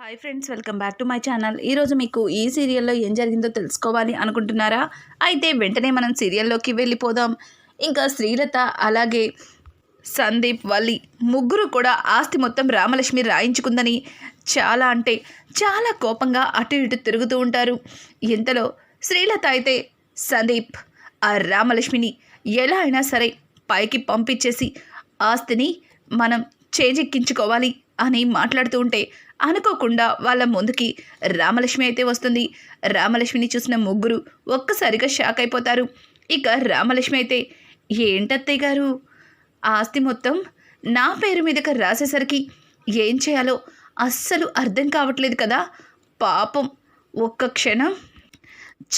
Hi friends welcome back to my channel ఈరోజు మీకు ఈ సీరియల్లో ఏం జరిగిందో తెలుసుకోవాలి అనుకుంటున్నారా? అయితే వెంటనే మనం సీరియల్లోకి వెళ్ళిపోదాం. ఇంకా శ్రీలత అలాగే సందీప్ వల్లి ముగ్గురు కూడా ఆస్తి మొత్తం రామలక్ష్మి రాయించుకుందని చాలా అంటే చాలా కోపంగా అటు ఇటు తిరుగుతూ ఉంటారు. ఇంతలో శ్రీలత అయితే సందీప్ ఆ రామలక్ష్మిని ఎలా అయినా సరే పైకి పంపించేసి ఆస్తిని మనం చేజెక్కించుకోవాలి. అని మాట్లాడుతూ ఉంటే అనుకోకుండా వాళ్ళ ముందుకి రామలక్ష్మి అయితే వస్తుంది. రామలక్ష్మిని చూసిన ముగ్గురు ఒక్కసారిగా షాక్ అయిపోతారు. ఇక రామలక్ష్మి అయితే ఏంటత్తయ్య గారు? ఆస్తి మొత్తం నా పేరు మీదకి రాసేసరికి ఏం చేయాలో అస్సలు అర్థం కావట్లేదు కదా. పాపం ఒక్క క్షణం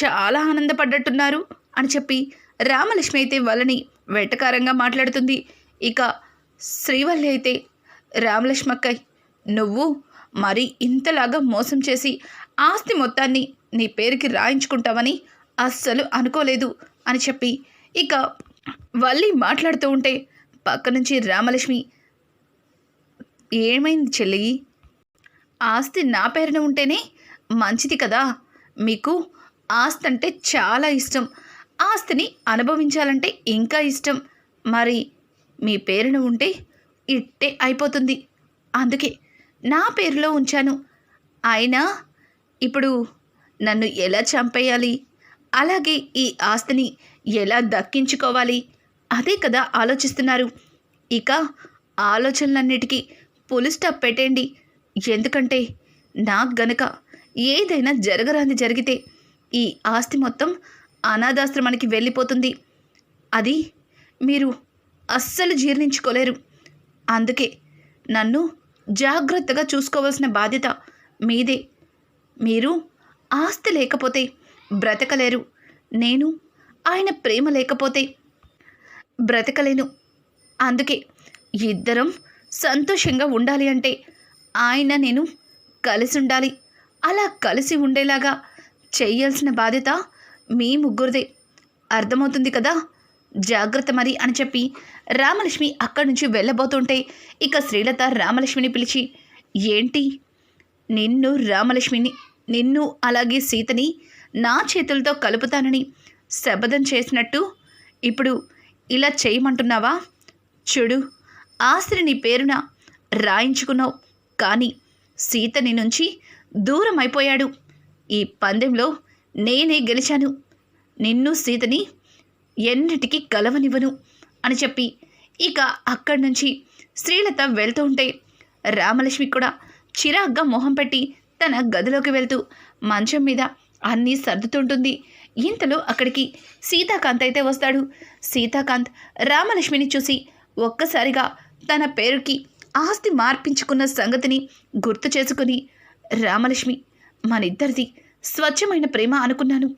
చాలా ఆనందపడ్డట్టున్నారు అని చెప్పి రామలక్ష్మి అయితే వాళ్ళని వెటకారంగా మాట్లాడుతుంది. ఇక శ్రీవల్లి అయితే రామలక్ష్మక్కయ్ నువ్వు మరి ఇంతలాగా మోసం చేసి ఆస్తి మొత్తాన్ని నీ పేరుకి రాయించుకుంటావని అస్సలు అనుకోలేదు అని చెప్పి ఇక వల్లి మాట్లాడుతూ ఉంటే పక్క నుంచి రామలక్ష్మి ఏమైంది చెల్లి? ఆస్తి నా పేరున ఉంటేనే మంచిది కదా? మీకు ఆస్తి అంటే చాలా ఇష్టం. ఆస్తిని అనుభవించాలంటే ఇంకా ఇష్టం. మరి మీ పేరున ఉంటే ఇట్టే అయిపోతుంది. అందుకే నా పేరులో ఉంచాను. అయినా ఇప్పుడు నన్ను ఎలా చంపేయాలి? అలాగే ఈ ఆస్తిని ఎలా దక్కించుకోవాలి? అదే కదా ఆలోచిస్తున్నారు. ఇక ఆలోచనలన్నిటికీ పులి స్టాప్ పెట్టండి ఎందుకంటే నాకు గనక ఏదైనా జరగరాంది జరిగితే ఈ ఆస్తి మొత్తం అనాథాశ్రమానికి వెళ్ళిపోతుంది. అది మీరు అస్సలు జీర్ణించుకోలేరు. అందుకే నన్ను జాగ్రత్తగా చూసుకోవాల్సిన బాధ్యత మీదే. మీరు ఆస్తి లేకపోతే బ్రతకలేరు. నేను ఆయన ప్రేమ లేకపోతే బ్రతకలేను. అందుకే ఇద్దరం సంతోషంగా ఉండాలి అంటే ఆయన నేను కలిసి ఉండాలి. అలా కలిసి ఉండేలాగా చేయాల్సిన బాధ్యత మీ ముగ్గురిదే. అర్థమవుతుంది కదా? జాగ్రత్త మరి అని చెప్పి రామలక్ష్మి అక్కడి నుంచి వెళ్ళబోతుంటే ఇక శ్రీలత రామలక్ష్మిని పిలిచి ఏంటి? నిన్ను రామలక్ష్మిని నిన్ను అలాగే సీతని నా చేతులతో కలుపుతానని శబదం చేసినట్టు ఇప్పుడు ఇలా చేయమంటున్నావా? చూడు ఆస్తిని నీ పేరున రాయించుకున్నావు కానీ సీతని నుంచి దూరం అయిపోయాడు. ఈ పందెంలో నేనే గెలిచాను. నిన్ను సీతని ఎన్నిటికీ కలవనివ్వను అని చెప్పి ఇక అక్కడి నుంచి శ్రీలత వెళ్తూ ఉంటే రామలక్ష్మి కూడా చిరాగ్గా మొహం పెట్టి తన గదిలోకి వెళ్తూ మంచం మీద అన్నీ సర్దుతుంటుంది. ఇంతలో అక్కడికి సీతాకాంత్ అయితే వస్తాడు. సీతాకాంత్ రామలక్ష్మిని చూసి ఒక్కసారిగా తన పేరుకి ఆస్తి మార్పించుకున్న సంగతిని గుర్తు చేసుకుని రామలక్ష్మి మనిద్దరిది స్వచ్ఛమైన ప్రేమ అనుకున్నాను.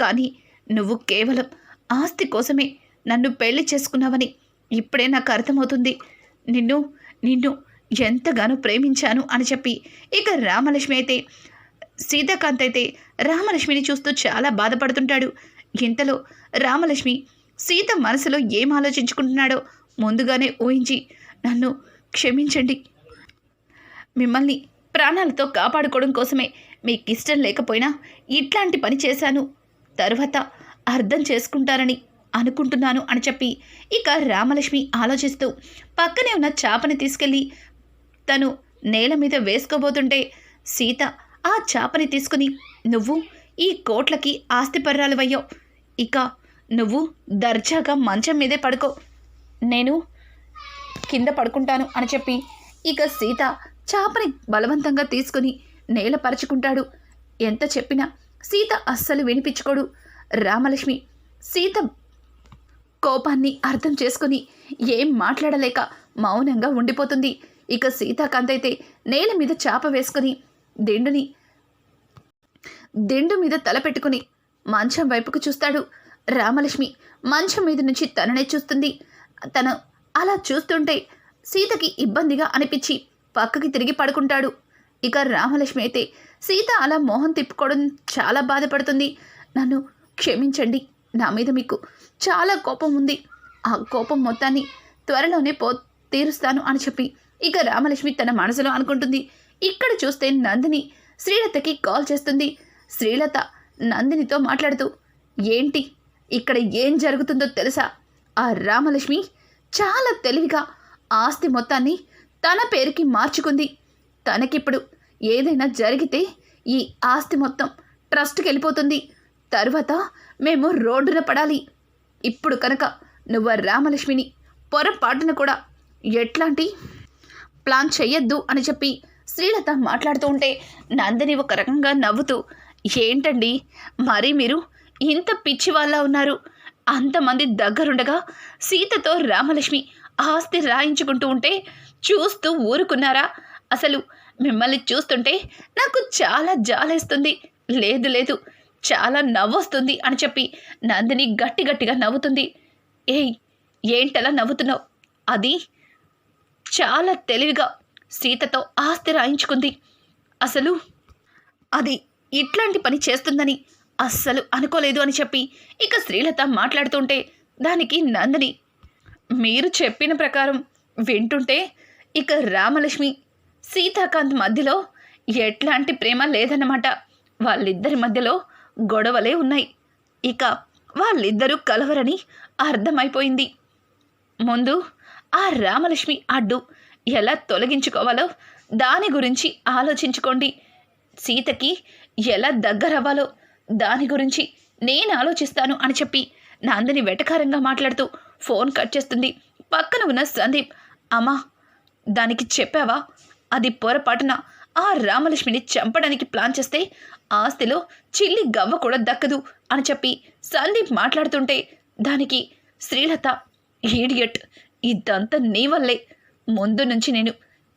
కానీ నువ్వు కేవలం ఆస్తి కోసమే నన్ను పెళ్ళి చేసుకున్నావని ఇప్పుడే నాకు అర్థమవుతుంది. నిన్ను నిన్ను ఎంతగానో ప్రేమించాను అని చెప్పి ఇక రామలక్ష్మి అయితే సీతాకాంత్ అయితే రామలక్ష్మిని చూస్తూ చాలా బాధపడుతుంటాడు. ఇంతలో రామలక్ష్మి సీత మనసులో ఏం ఆలోచించుకుంటున్నాడో ముందుగానే ఊహించి నన్ను క్షమించండి. మిమ్మల్ని ప్రాణాలతో కాపాడుకోవడం కోసమే మీకు ఇష్టం లేకపోయినా ఇట్లాంటి పని చేశాను. తరువాత అర్థం చేసుకుంటారని అనుకుంటున్నాను అని చెప్పి ఇక రామలక్ష్మి ఆలోచిస్తూ పక్కనే ఉన్న చాపని తీసుకెళ్ళి తను నేల మీద వేసుకోబోతుంటే సీత ఆ చాపని తీసుకుని నువ్వు ఈ కోట్లకి ఆస్తిపర్రాలువయ్యావు ఇక నువ్వు దర్జాగా మంచం మీదే పడుకో. నేను కింద పడుకుంటాను అని చెప్పి ఇక సీత చాపని బలవంతంగా తీసుకుని నేలపరుచుకుంటాడు ఎంత చెప్పినా సీత అస్సలు వినిపించుకోడు. రామలక్ష్మి సీత కోపాన్ని అర్థం చేసుకుని ఏం మాట్లాడలేక మౌనంగా ఉండిపోతుంది. ఇక సీతాకాంత్ అయితే నేల మీద చాప వేసుకుని దిండుని దిండు మీద తలపెట్టుకుని మంచం వైపుకు చూస్తాడు. రామలక్ష్మి మంచం మీద నుంచి తననే చూస్తుంది. తను అలా చూస్తుంటే సీతకి ఇబ్బందిగా అనిపించి పక్కకి తిరిగి పడుకుంటాడు. ఇక రామలక్ష్మి అయితే సీత అలా మోహం తిప్పుకోవడం చాలా బాధపడుతుంది. నన్ను క్షమించండి. నా మీద మీకు చాలా కోపం ఉంది. ఆ కోపం మొత్తాన్ని త్వరలోనే పో తీరుస్తాను అని చెప్పి ఇక రామలక్ష్మి తన మనసులో అనుకుంటుంది. ఇక్కడ చూస్తే నందిని శ్రీలతకి కాల్ చేస్తుంది. శ్రీలత నందినితో మాట్లాడుతూ ఏంటి? ఇక్కడ ఏం జరుగుతుందో తెలుసా? ఆ రామలక్ష్మి చాలా తెలివిగా ఆస్తి మొత్తాన్ని తన పేరుకి మార్చుకుంది. తనకిప్పుడు ఏదైనా జరిగితే ఈ ఆస్తి మొత్తం ట్రస్ట్కి వెళ్ళిపోతుంది. తరువాత మేము రోడ్డున పడాలి. ఇప్పుడు కనుక నువ్వు రామలక్ష్మిని పొరపాటున కూడా ఎట్లాంటి ప్లాన్ చెయ్యొద్దు అని చెప్పి శ్రీలత మాట్లాడుతూ ఉంటే నందిని ఒక రకంగా నవ్వుతూ ఏంటండి? మరి మీరు ఇంత పిచ్చి వాళ్ళ ఉన్నారు. అంతమంది దగ్గరుండగా సీతతో రామలక్ష్మి ఆస్తి రాయించుకుంటూ ఉంటే చూస్తూ ఊరుకున్నారా? అసలు మిమ్మల్ని చూస్తుంటే నాకు చాలా జాలేస్తుంది. లేదు లేదు. చాలా నవ్వొస్తుంది అని చెప్పి నందిని గట్టి గట్టిగా నవ్వుతుంది. ఏయ్ ఏంటలా నవ్వుతున్నావు? అది చాలా తెలివిగా సీతతో ఆస్తి రాయించుకుంది. అసలు అది ఇట్లాంటి పని చేస్తుందని అస్సలు అనుకోలేదు అని చెప్పి ఇక శ్రీలత మాట్లాడుతుంటే దానికి నందిని మీరు చెప్పిన ప్రకారం వింటుంటే ఇక రామలక్ష్మి సీతాకాంత్ మధ్యలో ఎట్లాంటి ప్రేమ లేదన్నమాట. వాళ్ళిద్దరి మధ్యలో గొడవలే ఉన్నాయి. ఇక వాళ్ళిద్దరూ కలవరని అర్థమైపోయింది. ముందు ఆ రామలక్ష్మి అడ్డు ఎలా తొలగించుకోవాలో దాని గురించి ఆలోచించుకోండి. సీతకి ఎలా దగ్గరవ్వాలో దాని గురించి నేను ఆలోచిస్తాను అని చెప్పి నందిని వెటకారంగా మాట్లాడుతూ ఫోన్ కట్ చేస్తుంది. పక్కన ఉన్న సందీప్ అమ్మా దానికి చెప్పావా? అది పొరపాటున ఆ రామలక్ష్మిని చంపడానికి ప్లాన్ చేస్తే ఆస్తిలో చిల్లి గవ్వ కూడా దక్కదు అని చెప్పి సందీప్ మాట్లాడుతుంటే దానికి శ్రీలత ఈడియట్ ఇదంతా నీ వల్లే. ముందు నుంచి నేను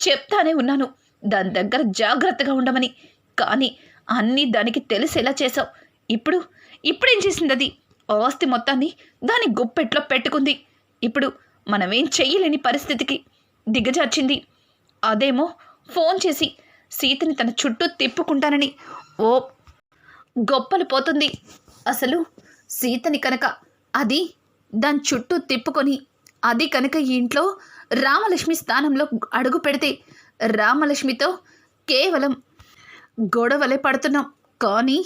చెప్తానే ఉన్నాను. దాని దగ్గర జాగ్రత్తగా ఉండమని. కానీ అన్నీ దానికి తెలిసేలా చేశావు. ఇప్పుడు ఇప్పుడేం చేసింది అది ఆస్తి మొత్తాన్ని దాని గుప్పెట్లో పెట్టుకుంది. ఇప్పుడు మనమేం చెయ్యలేని పరిస్థితికి దిగజార్చింది. అదేమో ఫోన్ చేసి సీతని తన చుట్టూ తిప్పుకుంటానని. ఓ గొప్పలు పోతుంది. అసలు సీతని కనుక అది దాని చుట్టూ తిప్పుకొని అది కనుక ఈ ఇంట్లో రామలక్ష్మి స్థానంలో అడుగు పెడితే రామలక్ష్మితో కేవలం గొడవలే పడుతున్నాం. కానీ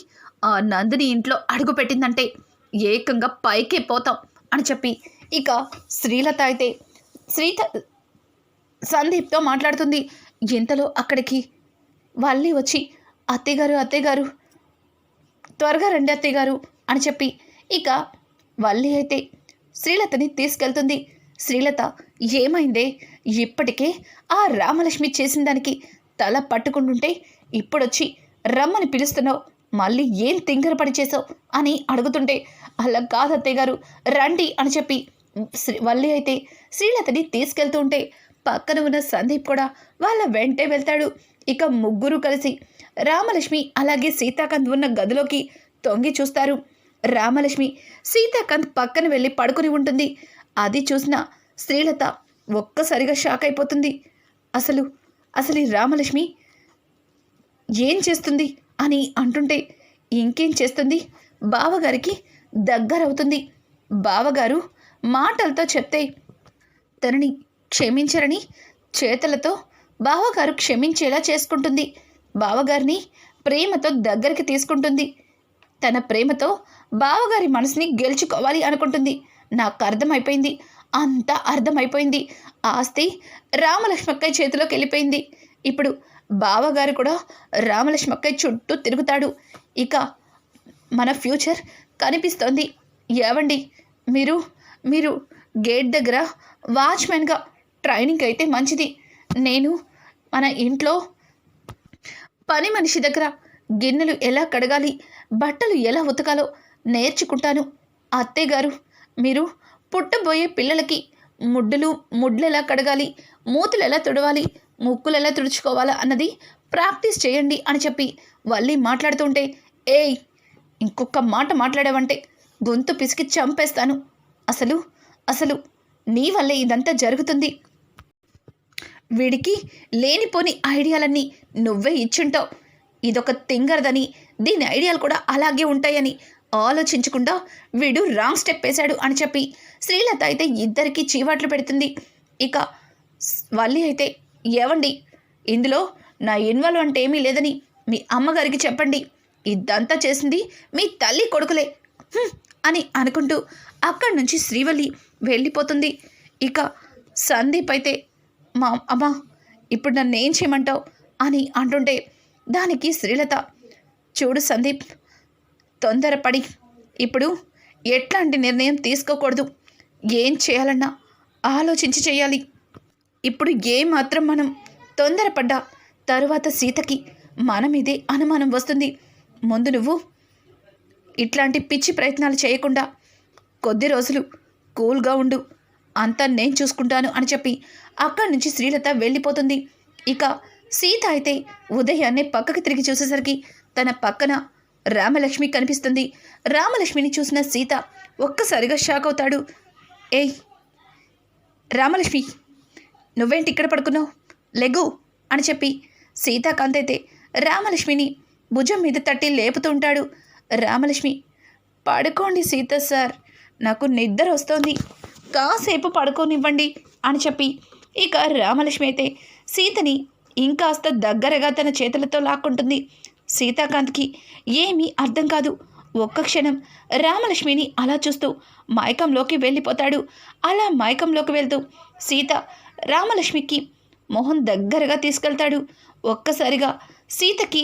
ఆ నందిని ఇంట్లో అడుగు పెట్టిందంటే ఏకంగా పైకే పోతాం అని చెప్పి ఇక శ్రీలత అయితే శ్రీత సందీప్తో మాట్లాడుతుంది. ఇంతలో అక్కడికి వాళ్ళే వచ్చి అత్తయ్యగారు అత్తయ్యగారు త్వరగా రండి అత్తయ్యగారు అని చెప్పి ఇక వల్లి అయితే శ్రీలతని తీసుకెళ్తుంది. శ్రీలత ఏమైందే? ఇప్పటికే ఆ రామలక్ష్మి చేసిన దానికి తల పట్టుకుంటుంటే ఇప్పుడొచ్చి రమ్మని పిలుస్తున్నావు మళ్ళీ ఏం తింగర పని చేసావు అని అడుగుతుంటే అలా కాదు అత్తయ్య గారు రండి అని చెప్పి శ్రీ వల్లి అయితే శ్రీలతని తీసుకెళ్తూ ఉంటే పక్కన ఉన్న సందీప్ కూడా వాళ్ళ వెంటే వెళ్తాడు. ఇక ముగ్గురు కలిసి రామలక్ష్మి అలాగే సీతాకాంత్ ఉన్న గదిలోకి తొంగి చూస్తారు. రామలక్ష్మి సీతాకాంత్ పక్కన వెళ్ళి పడుకుని ఉంటుంది. అది చూసిన శ్రీలత ఒక్కసారిగా షాక్ అయిపోతుంది. అసలు అసలు ఈ రామలక్ష్మి ఏం చేస్తుంది అని అంటుంటే ఇంకేం చేస్తుంది? బావగారికి దగ్గరవుతుంది. బావగారు మాటలతో చెప్తే తనని క్షమించరని చేతలతో బావగారు క్షమించేలా చేసుకుంటుంది. బావగారిని ప్రేమతో దగ్గరికి తీసుకుంటుంది. తన ప్రేమతో బావగారి మనసుని గెలుచుకోవాలి అనుకుంటుంది. నాకు అర్థమైపోయింది. అంతా అర్థమైపోయింది. ఆస్తి రామలక్ష్మక్కయ్య చేతిలోకి వెళ్ళిపోయింది. ఇప్పుడు బావగారు కూడా రామలక్ష్మక్కయ్య చుట్టూ తిరుగుతాడు. ఇక మన ఫ్యూచర్ కనిపిస్తోంది. ఏవండి? మీరు మీరు గేట్ దగ్గర వాచ్మెన్గా ట్రైనింగ్ అయితే మంచిది. నేను మన ఇంట్లో పని మనిషి దగ్గర గిన్నెలు ఎలా కడగాలి బట్టలు ఎలా ఉతకాలో నేర్చుకుంటాను. అత్తయ్య గారు మీరు పుట్టబోయే పిల్లలకి ముడ్డులు ముడ్లు ఎలా కడగాలి మూతులు ఎలా తుడవాలి ముక్కులు ఎలా తుడుచుకోవాలా అన్నది ప్రాక్టీస్ చేయండి అని చెప్పి వల్లి మాట్లాడుతుంటే ఏయ్ ఇంకొక మాట మాట్లాడావంటే గొంతు పిసికి చంపేస్తాను. అసలు అసలు నీ వల్లే ఇదంతా జరుగుతుంది. వీడికి లేనిపోని ఐడియాలన్నీ నువ్వే ఇచ్చుంటావు. ఇదొక తింగరదని దీని ఐడియాలు కూడా అలాగే ఉంటాయని ఆలోచించకుండా వీడు రాంగ్ స్టెప్ వేశాడు అని చెప్పి శ్రీలత అయితే ఇద్దరికి చీవాట్లు పెడుతుంది. ఇక వల్లి అయితే ఏవండి ఇందులో నా ఇన్వాల్వ్ అంటే ఏమీ లేదని మీ అమ్మగారికి చెప్పండి. ఇదంతా చేసింది మీ తల్లి కొడుకులే. అని అనుకుంటూ అక్కడి నుంచి శ్రీవల్లి వెళ్ళిపోతుంది. ఇక సందీప్ అయితే మా అమ్మ ఇప్పుడు నన్ను ఏం చేయమంటావు? అని అంటుంటే దానికి శ్రీలత చూడు సందీప్ తొందరపడి ఇప్పుడు ఎట్లాంటి నిర్ణయం తీసుకోకూడదు. ఏం చేయాలన్నా ఆలోచించి చేయాలి. ఇప్పుడు ఏ మాత్రం మనం తొందరపడ్డా తరువాత సీతకి మన మీదే అనుమానం వస్తుంది. ముందు నువ్వు ఇట్లాంటి పిచ్చి ప్రయత్నాలు చేయకుండా కొద్ది రోజులు కూల్గా ఉండు. అంతా నేను చూసుకుంటాను అని చెప్పి అక్కడి నుంచి శ్రీలత వెళ్ళిపోతుంది. ఇక సీత అయితే ఉదయాన్నే పక్కకి తిరిగి చూసేసరికి తన పక్కన రామలక్ష్మి కనిపిస్తుంది. రామలక్ష్మిని చూసిన సీత ఒక్కసారిగా షాక్ అవుతాడు. ఏయ్ రామలక్ష్మి నువ్వేంటి ఇక్కడ పడుకున్నావు? లెగు అని చెప్పి సీతాకాంత్ అయితే రామలక్ష్మిని భుజం మీద తట్టి లేపుతూ ఉంటాడు. రామలక్ష్మి పడుకోండి సీత సార్ నాకు నిద్ర వస్తోంది. కాసేపు పడుకోనివ్వండి అని చెప్పి ఇక రామలక్ష్మి అయితే సీతని ఇంకాస్త దగ్గరగా తన చేతులతో లాక్కుంటుంది. సీతాకాంత్కి ఏమీ అర్థం కాదు. ఒక్క క్షణం రామలక్ష్మిని అలా చూస్తూ మైకంలోకి వెళ్ళిపోతాడు. అలా మైకంలోకి వెళ్తూ సీత రామలక్ష్మికి మొహం దగ్గరగా తీసుకెళ్తాడు. ఒక్కసారిగా సీతకి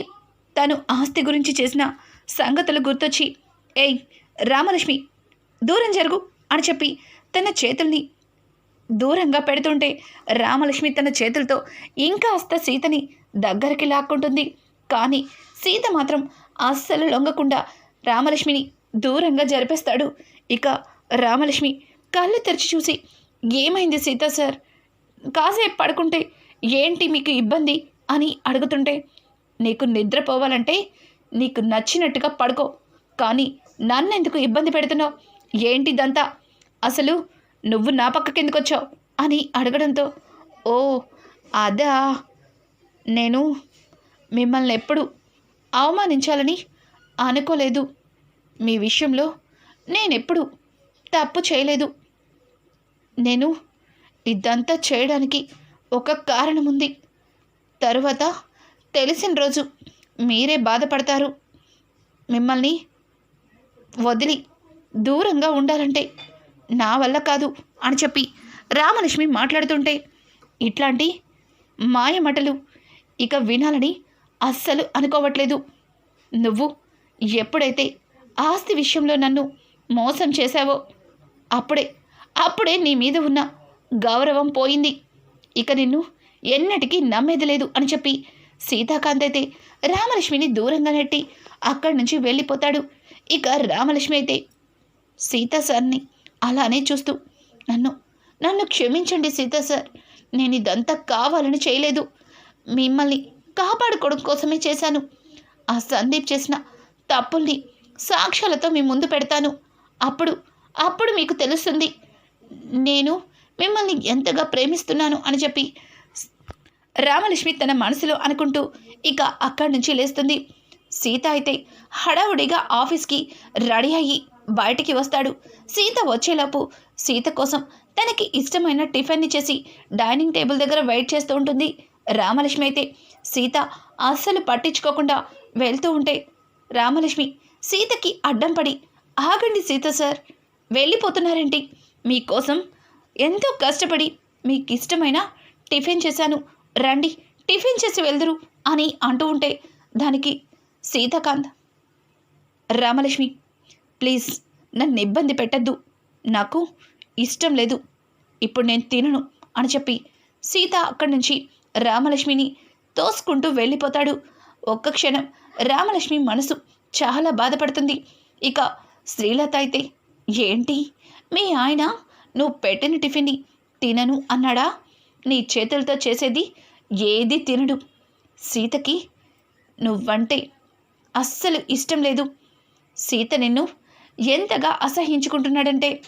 తను ఆస్తి గురించి చేసిన సంగతులు గుర్తొచ్చి ఏయ్ రామలక్ష్మి దూరం జరుగు అని చెప్పి తన చేతుల్ని దూరంగా పెడుతుంటే రామలక్ష్మి తన చేతులతో ఇంకాస్త సీతని దగ్గరికి లాక్కుంటుంది. కానీ సీత మాత్రం అస్సలు లొంగకుండా రామలక్ష్మిని దూరంగా జరిపేస్తాడు. ఇక రామలక్ష్మి కళ్ళు తెరిచి చూసి ఏమైంది సీత సార్? కాసేపు పడుకుంటే ఏంటి మీకు ఇబ్బంది? అని అడుగుతుంటే నీకు నిద్రపోవాలంటే నీకు నచ్చినట్టుగా పడుకో. కానీ నన్నెందుకు ఇబ్బంది పెడుతున్నావు? ఏంటిదంతా? అసలు నువ్వు నా పక్కకి ఎందుకు వచ్చావు అని అడగడంతో ఓ అదా నేను మిమ్మల్ని ఎప్పుడు అవమానించాలని అనుకోలేదు. మీ విషయంలో నేనెప్పుడు తప్పు చేయలేదు. నేను ఇదంతా చేయడానికి ఒక కారణం ఉంది తరువాత తెలిసిన రోజు మీరే బాధపడతారు. మిమ్మల్ని వదిలి దూరంగా ఉండాలంటే నా వల్ల కాదు అని చెప్పి రామలక్ష్మి మాట్లాడుతుంటే ఇట్లాంటి మాయమటలు ఇక వినాలని అస్సలు అనుకోవట్లేదు. నువ్వు ఎప్పుడైతే ఆస్తి విషయంలో నన్ను మోసం చేశావో అప్పుడే అప్పుడే నీ మీద ఉన్న గౌరవం పోయింది. ఇక నిన్ను ఎన్నటికీ నమ్మేది లేదు అని చెప్పి సీతాకాంత్ అయితే రామలక్ష్మిని దూరంగా నెట్టి అక్కడి నుంచి వెళ్ళిపోతాడు. ఇక రామలక్ష్మి అయితే సీత సార్ని అలానే చూస్తూ నన్ను నన్ను క్షమించండి సీత సార్. నేను ఇదంతా కావాలని చేయలేదు. మిమ్మల్ని కాపాడుకోవడం కోసమే చేశాను. ఆ సందీప్ చేసిన తప్పుల్ని సాక్ష్యాలతో మీ ముందు పెడతాను. అప్పుడు అప్పుడు మీకు తెలుస్తుంది. నేను మిమ్మల్ని ఎంతగా ప్రేమిస్తున్నాను అని చెప్పి రామలక్ష్మి తన మనసులో అనుకుంటూ ఇక అక్కడి నుంచి లేస్తుంది. సీత అయితే హడావుడిగా ఆఫీస్కి రెడీ అయ్యి బయటికి వస్తాడు. సీత వచ్చేలోపు సీత కోసం తనకి ఇష్టమైన టిఫిన్ని చేసి డైనింగ్ టేబుల్ దగ్గర వెయిట్ చేస్తూ ఉంటుంది. రామలక్ష్మి అయితే సీత అస్సలు పట్టించుకోకుండా వెళ్తూ ఉంటే రామలక్ష్మి సీతకి అడ్డం పడి ఆగండి సీత సార్. వెళ్ళిపోతున్నారేంటి? మీకోసం ఎంతో కష్టపడి మీకు ఇష్టమైన టిఫిన్ చేశాను. రండి టిఫిన్ చేసి వెళ్దురు అని అంటూ ఉంటే దానికి సీతాకాంత్ రామలక్ష్మి ప్లీజ్ నన్ను ఇబ్బంది పెట్టద్దు. నాకు ఇష్టం లేదు. ఇప్పుడు నేను తినను అని చెప్పి సీత అక్కడి నుంచి రామలక్ష్మిని తోసుకుంటూ వెళ్ళిపోతాడు. ఒక్క క్షణం రామలక్ష్మి మనసు చాలా బాధపడుతుంది. ఇక శ్రీలత అయితే ఏంటి? మీ ఆయన నువ్వు పెట్టిన టిఫిన్ని తినను అన్నాడా? నీ చేతులతో చేసేది ఏది తినడు. సీతకి నువ్వంటే అస్సలు ఇష్టం లేదు. సీత నిన్ను ఎంతగా అసహించుకుంటున్నాడంటే?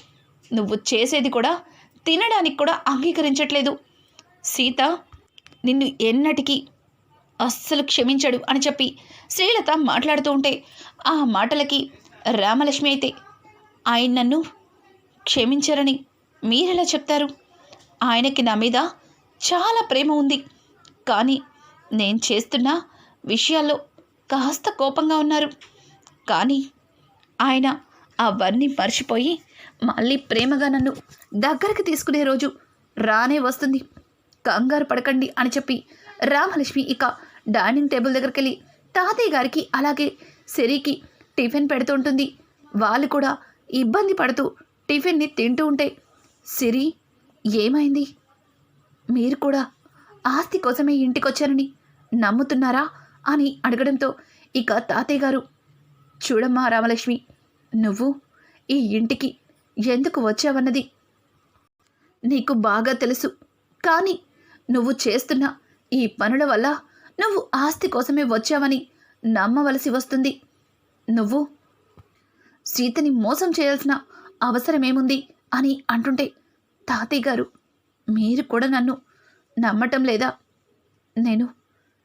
నువ్వు చేసేది కూడా తినడానికి కూడా అంగీకరించట్లేదు. సీత నిన్ను ఎన్నటికీ అస్సలు క్షమించడు అని చెప్పి శ్రీలత మాట్లాడుతూ ఉంటే ఆ మాటలకి రామలక్ష్మి అయితే ఆయన నన్ను క్షమించరని మీరెలా చెప్తారు? ఆయనకి నా మీద చాలా ప్రేమ ఉంది. కానీ నేను చేస్తున్న విషయాల్లో కాస్త కోపంగా ఉన్నారు. కానీ ఆయన అవన్నీ మర్చిపోయి మళ్ళీ ప్రేమగా నన్ను దగ్గరికి తీసుకునే రోజు రానే వస్తుంది. కంగారు పడకండి అని చెప్పి రామలక్ష్మి ఇక డైనింగ్ టేబుల్ దగ్గరికి వెళ్ళి తాతయ్య గారికి అలాగే సిరికి టిఫిన్ పెడుతుంటుంది వాళ్ళు కూడా ఇబ్బంది పడుతూ టిఫిన్ని తింటూ ఉంటే సిరి ఏమైంది? మీరు కూడా ఆస్తి కోసమే ఇంటికొచ్చారని నమ్ముతున్నారా? అని అడగడంతో ఇక తాతయ్య గారు చూడమ్మా రామలక్ష్మి నువ్వు ఈ ఇంటికి ఎందుకు వచ్చావన్నది నీకు బాగా తెలుసు. కానీ నువ్వు చేస్తున్న ఈ పనుల వల్ల నువ్వు ఆస్తి కోసమే వచ్చావని నమ్మవలసి వస్తుంది. నువ్వు సీతని మోసం చేయాల్సిన అవసరమేముంది అని అంటుంటే తాతయ్య గారు మీరు కూడా నన్ను నమ్మటం లేదా? నేను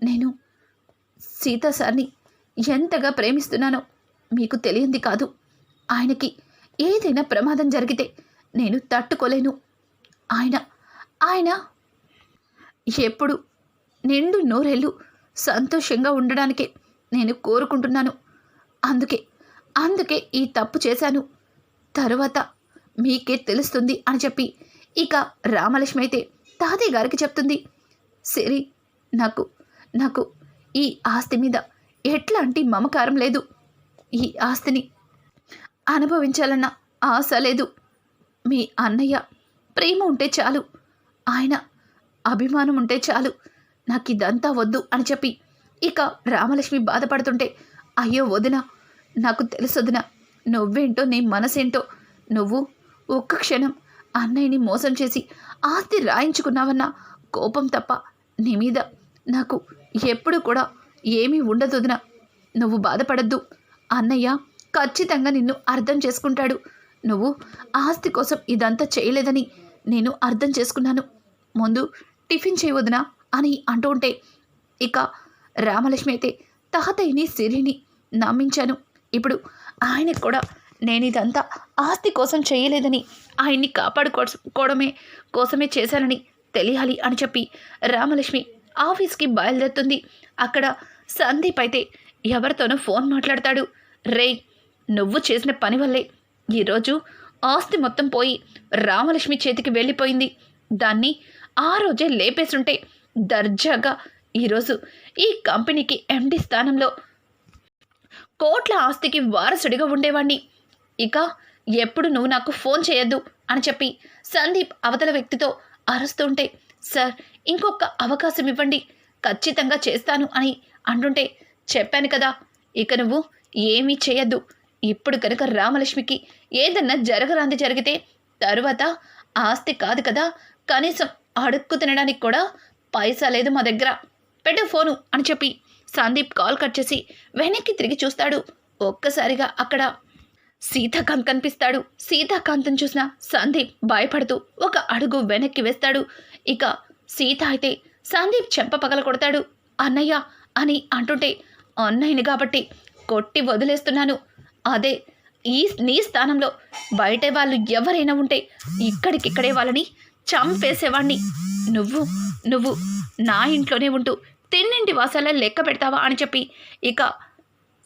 నేను సీత సార్ని ఎంతగా ప్రేమిస్తున్నానో మీకు తెలియంది కాదు. ఆయనకి ఏదైనా ప్రమాదం జరిగితే నేను తట్టుకోలేను. ఆయన ఆయన ఎప్పుడు నిండు నూరేళ్ళు సంతోషంగా ఉండడానికే నేను కోరుకుంటున్నాను. అందుకే అందుకే ఈ తప్పు చేశాను. తరువాత మీకే తెలుస్తుంది అని చెప్పి ఇక రామలక్ష్మి అయితే తాతయ్య గారికి చెప్తుంది. సరి నాకు నాకు ఈ ఆస్తి మీద ఎట్లాంటి మమకారం లేదు. ఈ ఆస్తిని అనుభవించాలన్న ఆశ లేదు. మీ అన్నయ్య ప్రేమ ఉంటే చాలు. ఆయన అభిమానం ఉంటే చాలు. నాకు ఇదంతా వద్దు అని చెప్పి ఇక రామలక్ష్మి బాధపడుతుంటే అయ్యో వదిన నాకు తెలుసొదిన నువ్వేంటో నీ మనసేంటో నువ్వు ఒక్క క్షణం అన్నయ్యని మోసం చేసి ఆస్తి రాయించుకున్నావన్న కోపం తప్ప నీ మీద నాకు ఎప్పుడు కూడా ఏమీ వదిన. నువ్వు బాధపడద్దు. అన్నయ్య ఖచ్చితంగా నిన్ను అర్థం చేసుకుంటాడు. నువ్వు ఆస్తి కోసం ఇదంతా చేయలేదని నేను అర్థం చేసుకున్నాను. ముందు టిఫిన్ చేయవద్దునా అని అంటూ ఉంటే ఇక రామలక్ష్మి అయితే తాతయ్యని సిరిని నమ్మించాను. ఇప్పుడు ఆయనకు కూడా నేను ఇదంతా ఆస్తి కోసం చేయలేదని ఆయన్ని కాపాడుకోవడమే కోసమే చేశానని తెలియాలి అని చెప్పి రామలక్ష్మి ఆఫీస్కి బయలుదేరుతుంది. అక్కడ సందీప్ అయితే ఎవరితోనో ఫోన్ మాట్లాడతాడు. రే నువ్వు చేసిన పని వల్లే. ఈరోజు ఆస్తి మొత్తం పోయి రామలక్ష్మి చేతికి వెళ్ళిపోయింది. దాన్ని ఆ రోజే లేపేసుంటే దర్జాగా ఈరోజు ఈ కంపెనీకి ఎండి స్థానంలో కోట్ల ఆస్తికి వారసుడిగా ఉండేవాణ్ణి. ఇక ఎప్పుడు నువ్వు నాకు ఫోన్ చేయొద్దు అని చెప్పి సందీప్ అవతల వ్యక్తితో అరుస్తుంటే సార్ ఇంకొక అవకాశం ఇవ్వండి. ఖచ్చితంగా చేస్తాను అని అంటుంటే చెప్పాను కదా ఇక నువ్వు ఏమీ చేయొద్దు. ఇప్పుడు కనుక రామలక్ష్మికి ఏదన్నా జరగరాంది జరిగితే తరువాత ఆస్తి కాదు కదా. కనీసం అడుక్కు తినడానికి కూడా పైసా లేదు మా దగ్గర. పెట్టు ఫోను అని చెప్పి సందీప్ కాల్ కట్ చేసి వెనక్కి తిరిగి చూస్తాడు. ఒక్కసారిగా అక్కడ సీతాకాంత్ కనిపిస్తాడు. సీతాకాంత్ని చూసిన సందీప్ భయపడుతూ ఒక అడుగు వెనక్కి వేస్తాడు. ఇక సీత అయితే సందీప్ చెంప పగల కొడతాడు. అన్నయ్య అని అంటుంటే అన్నయ్యని కాబట్టి కొట్టి వదిలేస్తున్నాను. అదే ఈ నీ స్థానంలో బయట వాళ్ళు ఎవరైనా ఉంటే ఇక్కడికిక్కడే వాళ్ళని చంపేసేవాణ్ణి. నువ్వు నువ్వు నా ఇంట్లోనే ఉంటూ తిన్నింటి వాసాల లెక్క పెడతావా అని చెప్పి ఇక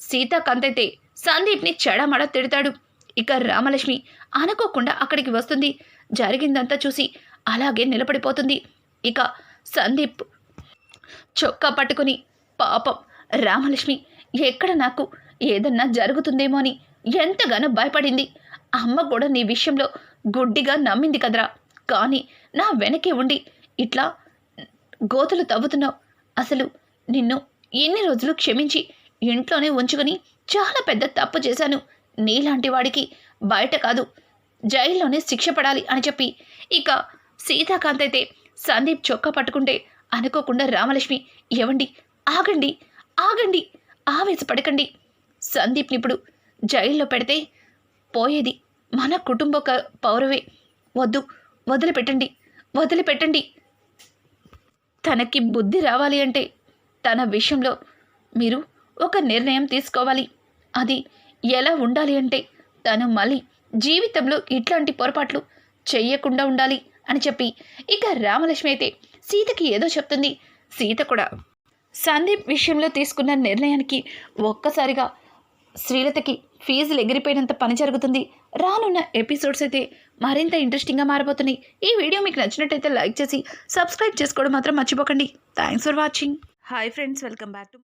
సీతాకాంత్ సందీప్ని చెడమడ తిడతాడు. ఇక రామలక్ష్మి అనుకోకుండా అక్కడికి వస్తుంది. జరిగిందంతా చూసి అలాగే నిలబడిపోతుంది. ఇక సందీప్ చొక్కా పట్టుకుని పాపం రామలక్ష్మి ఎక్కడ నాకు ఏదన్నా జరుగుతుందేమో అని ఎంతగానో భయపడింది. అమ్మ కూడా నీ విషయంలో గుడ్డిగా నమ్మింది కదరా. కానీ నా వెనకే ఉండి ఇట్లా గోతులు తవ్వుతున్నావు. అసలు నిన్ను ఎన్ని రోజులు క్షమించి ఇంట్లోనే ఉంచుకొని చాలా పెద్ద తప్పు చేశాను. నీలాంటి వాడికి బయట కాదు జైల్లోనే శిక్ష పడాలి అని చెప్పి. ఇక సీతాకాంత్ అయితే సందీప్ చొక్కా పట్టుకుంటే అనుకోకుండా రామలక్ష్మి ఎవండి ఆగండి. ఆగండి. ఆవేశపడకండి. సందీప్ని ఇప్పుడు జైల్లో పెడితే పోయేది మన కుటుంబ పౌరవే. వద్దు వదిలిపెట్టండి వదిలిపెట్టండి. తనకి బుద్ధి రావాలి అంటే తన విషయంలో మీరు ఒక నిర్ణయం తీసుకోవాలి. అది ఎలా ఉండాలి అంటే తను మళ్ళీ జీవితంలో ఇట్లాంటి పొరపాట్లు చెయ్యకుండా ఉండాలి అని చెప్పి ఇక రామలక్ష్మి అయితే సీతకి ఏదో చెప్తుంది. సీత కూడా సందీప్ విషయంలో తీసుకున్న నిర్ణయానికి ఒక్కసారిగా శ్రీలతకి ఫీజులు ఎగిరిపోయినంత పని జరుగుతుంది. రానున్న ఎపిసోడ్స్ అయితే మరింత ఇంట్రెస్టింగ్గా మారిపోతున్నాయి ఈ వీడియో మీకు నచ్చినట్టయితే లైక్ చేసి సబ్స్క్రైబ్ చేసుకోవడం మాత్రం మర్చిపోకండి. Thanks for watching. Hi friends welcome back to